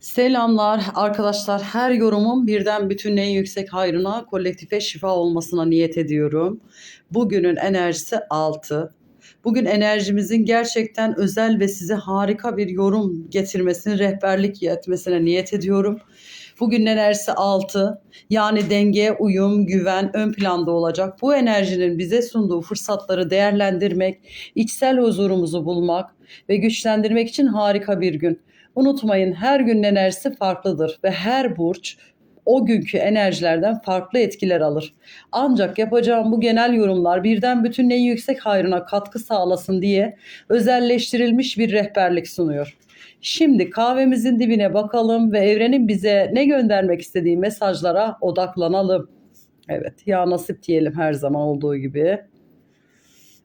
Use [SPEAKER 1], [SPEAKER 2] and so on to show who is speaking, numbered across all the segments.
[SPEAKER 1] Selamlar arkadaşlar. Her yorumum birden bütün en yüksek hayrına, kolektife şifa olmasına niyet ediyorum. Bugünün enerjisi 6. Bugün enerjimizin gerçekten özel ve size harika bir yorum getirmesini, rehberlik etmesine niyet ediyorum. Bugün enerjisi 6. Yani denge, uyum, güven ön planda olacak. Bu enerjinin bize sunduğu fırsatları değerlendirmek, içsel huzurumuzu bulmak ve güçlendirmek için harika bir gün. Unutmayın her günün enerjisi farklıdır ve her burç o günkü enerjilerden farklı etkiler alır. Ancak yapacağım bu genel yorumlar birden bütün en yüksek hayrına katkı sağlasın diye özelleştirilmiş bir rehberlik sunuyor. Şimdi kahvemizin dibine bakalım ve evrenin bize ne göndermek istediği mesajlara odaklanalım. Evet, ya nasip diyelim her zaman olduğu gibi.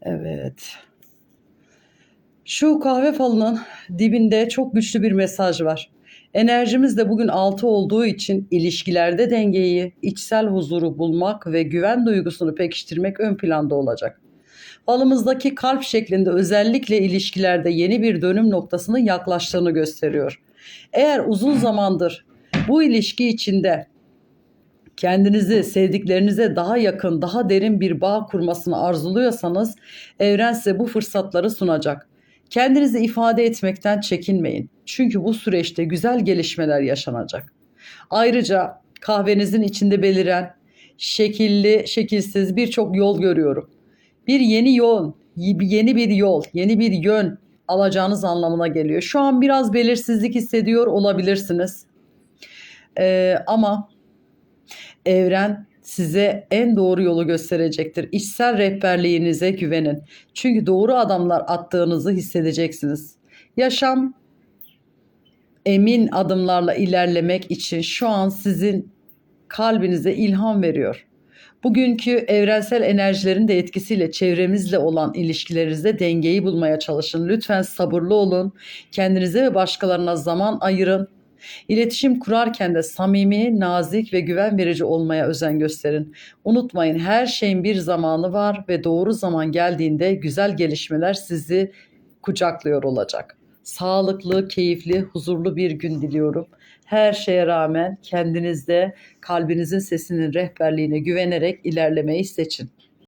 [SPEAKER 1] Evet. Şu kahve falının dibinde çok güçlü bir mesaj var. Enerjimiz de bugün 6 olduğu için ilişkilerde dengeyi, içsel huzuru bulmak ve güven duygusunu pekiştirmek ön planda olacak. Falımızdaki kalp şeklinde özellikle ilişkilerde yeni bir dönüm noktasının yaklaştığını gösteriyor. Eğer uzun zamandır bu ilişki içinde kendinizi sevdiklerinize daha yakın, daha derin bir bağ kurmasını arzuluyorsanız evren size bu fırsatları sunacak. Kendinizi ifade etmekten çekinmeyin. Çünkü bu süreçte güzel gelişmeler yaşanacak. Ayrıca kahvenizin içinde beliren şekilli, şekilsiz birçok yol görüyorum. Bir yeni yol, yeni bir yol, yeni bir yön alacağınız anlamına geliyor. Şu an biraz belirsizlik hissediyor olabilirsiniz. Ee, ama evren size en doğru yolu gösterecektir. İçsel rehberliğinize güvenin. Çünkü doğru adamlar attığınızı hissedeceksiniz. Yaşam emin adımlarla ilerlemek için şu an sizin kalbinize ilham veriyor. Bugünkü evrensel enerjilerin de etkisiyle çevremizle olan ilişkilerinizde dengeyi bulmaya çalışın. Lütfen sabırlı olun. Kendinize ve başkalarına zaman ayırın. İletişim kurarken de samimi, nazik ve güven verici olmaya özen gösterin. Unutmayın her şeyin bir zamanı var ve doğru zaman geldiğinde güzel gelişmeler sizi kucaklıyor olacak. Sağlıklı, keyifli, huzurlu bir gün diliyorum. Her şeye rağmen kendinizde kalbinizin sesinin rehberliğine güvenerek ilerlemeyi seçin.